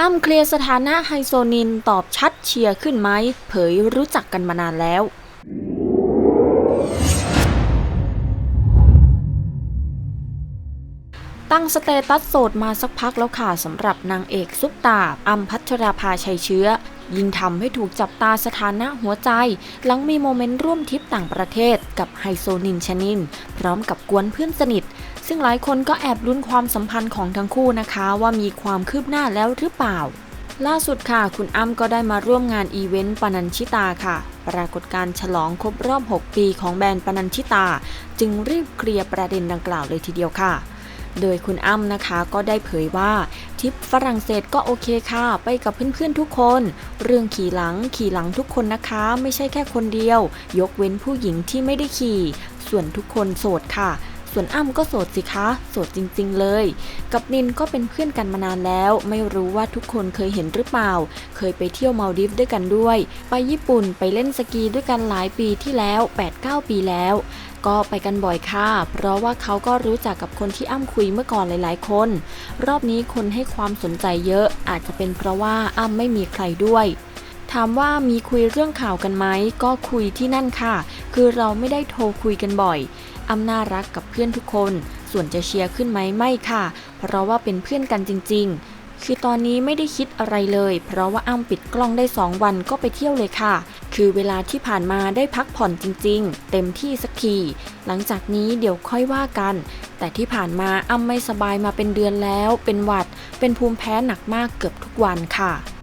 อ้ำเคลียร์สถานะไฮโซนินตอบชัดเชียร์ขึ้นไหมเผยรู้จักกันมานานแล้วตั้งสเตตัสโสดมาสักพักแล้วค่ะสำหรับนางเอกซุปตาอัมพัชราภาชัยเชื้อ ยิ่งทำให้ถูกจับตาสถานะหัวใจ หลังมีโมเมนต์ร่วมทริปต่างประเทศกับไฮโซนินชนิน พร้อมกับกวนเพื่อนสนิท ซึ่งหลายคนก็แอบลุ้นความสัมพันธ์ของทั้งคู่นะคะ ว่ามีความคืบหน้าแล้วหรือเปล่า ล่าสุดค่ะ คุณอ้ำก็ได้มาร่วมงานอีเวนต์ปนัญชิตาค่ะ ปรากฏการฉลองครบรอบ 6 ปีของแบรนด์ปนัญชิตา จึงรีบเคลียร์ประเด็นดังกล่าวเลยทีเดียวค่ะ โดยคุณอ้ำนะคะก็ได้เผยว่าทริปฝรั่งเศสก็โอเคค่ะ ไปกับเพื่อนๆทุกคน เรื่องขี่หลังขี่หลังทุกคนนะคะ ไม่ใช่แค่คนเดียว ยกเว้นผู้หญิงที่ไม่ได้ขี่ ส่วนทุกคนโสดค่ะส่วนอ้ำก็โสดสิคะ โสดจริง ๆ เลย กับนินก็เป็นเพื่อนกันมานานแล้ว ไม่รู้ว่าทุกคนเคยเห็นหรือเปล่า เคยไปเที่ยวมาดิฟด้วยกันด้วย ไปญี่ปุ่นไปเล่นสกีด้วยกันหลายปีที่แล้ว 8-9 ปีแล้ว ก็ไปกันบ่อยค่ะ เพราะว่าเขาก็รู้จักกับคนที่อ้ำคุยเมื่อก่อนหลาย ๆ คน รอบนี้คนให้ความสนใจเยอะ อาจจะเป็นเพราะว่าอ้ำไม่มีใครด้วย ถามว่ามีคุยเรื่องข่าวกันไหม ก็คุยที่นั่นค่ะ คือเราไม่ได้โทรคุยกันบ่อยอ้ำน่ารักกับเพื่อนทุกคน ส่วนจะเชียร์ขึ้นไหมไม่ค่ะ เพราะว่าเป็นเพื่อนกันจริง ๆ คือตอนนี้ไม่ได้คิดอะไรเลย เพราะว่าอ้ำปิดกล้องได้ 2 วันก็ไปเที่ยวเลยค่ะ คือเวลาที่ผ่านมาได้พักผ่อนจริง ๆ เต็มที่สักที หลังจากนี้เดี๋ยวค่อยว่ากัน แต่ที่ผ่านมาอ้ำไม่สบายมาเป็นเดือนแล้ว เป็นหวัด เป็นภูมิแพ้หนักมากเกือบทุกวันค่ะ